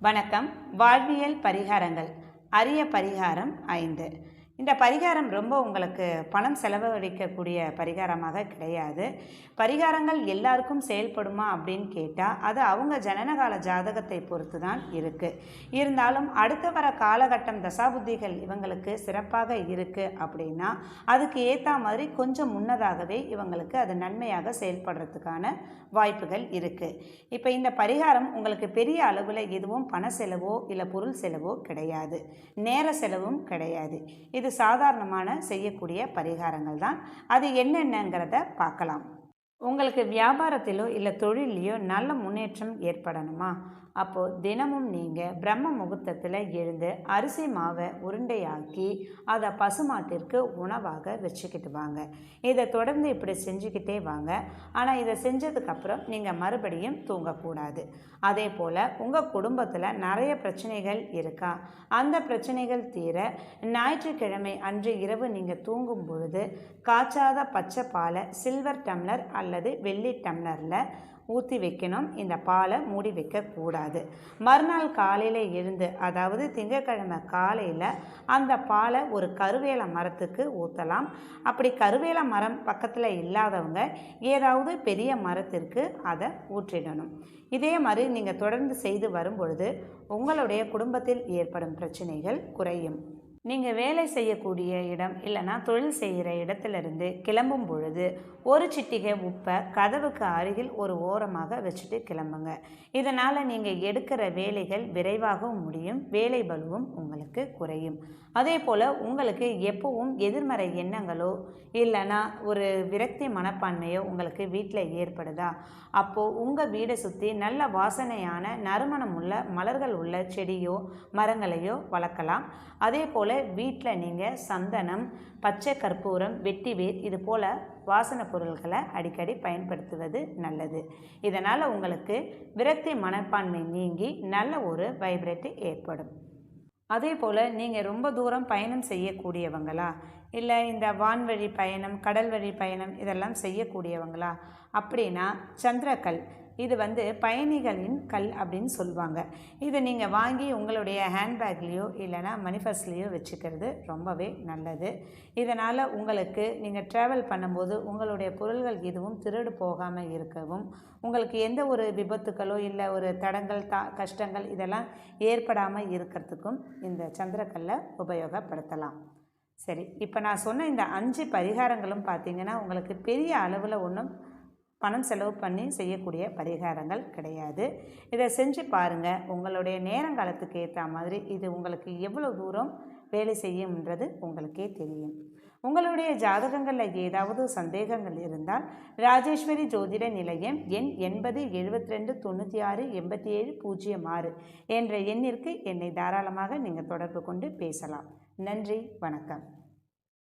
வணக்கம். வாழ்வியல் பரிகாரங்கள். அரிய பரிகாரம் ஐந்து. இந்த பரிகாரம் ரொம்ப உங்களுக்கு பணம் செலவழிக்கக்கூடிய பரிகாரமாக கிடையாது. பரிகாரங்கள் எல்லாருக்கும் செயல்படுமா அப்படின்னு கேட்டால் அது அவங்க ஜனனகால ஜாதகத்தை பொறுத்து தான் இருக்குது இருந்தாலும் அடுத்த வர காலகட்டம் தசாபுத்திகள் இவங்களுக்கு சிறப்பாக இருக்குது அப்படின்னா அதுக்கு ஏற்ற மாதிரி கொஞ்சம் முன்னதாகவே இவங்களுக்கு அது நன்மையாக செயல்படுறதுக்கான வாய்ப்புகள் இருக்குது இப்போ இந்த பரிகாரம் உங்களுக்கு பெரிய அளவில் எதுவும் பண செலவோ இல்லை பொருள் செலவோ கிடையாது. நேர செலவும் கிடையாது. இது சாதாரணமான செய்யக்கூடிய பரிகாரங்கள் தான் அது என்னென்னங்கிறத பார்க்கலாம். உங்களுக்கு வியாபாரத்திலோ இல்லை தொழிலையோ நல்ல முன்னேற்றம் ஏற்படணுமா? அப்போது தினமும் நீங்கள் பிரம்ம முகூர்த்தத்தில் எழுந்து அரிசி மாவை உருண்டையாக்கி அதை பசுமாட்டிற்கு உணவாக வச்சுக்கிட்டு வாங்க. இதை தொடர்ந்து இப்படி செஞ்சுக்கிட்டே வாங்க. ஆனால் இதை செஞ்சதுக்கப்புறம் நீங்கள் மறுபடியும் தூங்கக்கூடாது. அதே போல் உங்கள் குடும்பத்தில் நிறைய பிரச்சனைகள் இருக்கா? அந்த பிரச்சனைகள் தீர ஞாயிற்றுக்கிழமை அன்று இரவு நீங்கள் தூங்கும் பொழுது காய்ச்சாத பச்சை பாலை சில்வர் டம்ளர் அல்ல அல்லது வெள்ளி டம்ளரில் ஊற்றி வைக்கணும். இந்த பாலை மூடி வைக்கக்கூடாது மறுநாள் காலையில் எழுந்து அதாவது திங்கட்கிழமை காலையில் அந்த பாலை ஒரு கருவேல மரத்துக்கு ஊற்றலாம் அப்படி கருவேல மரம் பக்கத்தில் இல்லாதவங்க ஏதாவது பெரிய மரத்திற்கு அதை ஊற்றிடணும். இதே மாதிரி நீங்கள் தொடர்ந்து செய்து வரும் பொழுது உங்களுடைய குடும்பத்தில் ஏற்படும் பிரச்சனைகள் குறையும். நீங்கள் வேலை செய்யக்கூடிய இடம் இல்லைன்னா தொழில் செய்கிற இடத்துலேருந்து கிளம்பும் பொழுது ஒரு சிட்டிகை உப்பை கதவுக்கு அருகில் ஒரு ஓரமாக வச்சுட்டு கிளம்புங்க. இதனால் நீங்கள் எடுக்கிற வேலைகள் விரைவாகவும் முடியும் வேலை பலுவும் உங்களுக்கு குறையும். அதே போல் உங்களுக்கு எப்பவும் எதிர்மறை எண்ணங்களோ இல்லைன்னா ஒரு விரக்தி மனப்பான்மையோ உங்களுக்கு வீட்டில் ஏற்படுதா? அப்போது உங்கள் வீடை சுற்றி நல்ல வாசனையான நறுமணம் உள்ள மலர்கள் உள்ள செடியோ மரங்களையோ வளர்க்கலாம். அதே போல் வீட்டில் நீங்கள் சந்தனம் பச்சை கற்பூரம் வெட்டிவேர் இது போல் வாசனை பொருட்களை அடிக்கடி பயன்படுத்துவது நல்லது. இதனால் உங்களுக்கு விரக்தி மனப்பான்மை நீங்கி நல்ல ஒரு வைப்ரேட்டு ஏற்படும். அதே போல் நீங்கள் ரொம்ப தூரம் பயணம் செய்யக்கூடியவங்களா? இல்லை இந்த வான்வழி பயணம் கடல் வழி பயணம் இதெல்லாம் செய்யக்கூடியவங்களா? அப்படின்னா சந்திரக்கல். இது வந்து பயணிகளின் கல் அப்படின்னு சொல்லுவாங்க. இதை நீங்கள் வாங்கி உங்களுடைய ஹேண்ட்பேக்லேயோ இல்லைனா மணிபர்ஸ்லேயோ வச்சுக்கிறது ரொம்பவே நல்லது. இதனால் உங்களுக்கு நீங்கள் ட்ராவல் பண்ணும்போது உங்களுடைய பொருள்கள் எதுவும் திருடு போகாமல் இருக்கவும் உங்களுக்கு எந்த ஒரு விபத்துக்களோ இல்லை ஒரு தடங்கள் தா கஷ்டங்கள் இதெல்லாம் ஏற்படாமல் இருக்கிறதுக்கும் இந்த சந்திரக்கல்லை உபயோகப்படுத்தலாம். சரி இப்போ நான் சொன்ன இந்த அஞ்சு பரிகாரங்களும் பார்த்தீங்கன்னா உங்களுக்கு பெரிய அளவில் ஒன்றும் பணம் செலவு பண்ணி செய்யக்கூடிய பரிகாரங்கள் கிடையாது. இதை செஞ்சு பாருங்கள் உங்களுடைய நேரங்காலத்துக்கு ஏற்ற மாதிரி இது உங்களுக்கு எவ்வளோ தூரம் வேலை செய்யும்ன்றது உங்களுக்கே தெரியும். உங்களுடைய ஜாதகங்களில் ஏதாவது சந்தேகங்கள் இருந்தால் ராஜேஸ்வரி ஜோதிட நிலையம் எண் எண்பது எழுபத்தி ரெண்டு தொண்ணூற்றி ஆறு எண்பத்தி ஏழு பூஜ்ஜியம் ஆறு என்ற எண்ணிற்கு என்னை தாராளமாக நீங்கள் தொடர்பு கொண்டு பேசலாம். நன்றி வணக்கம்.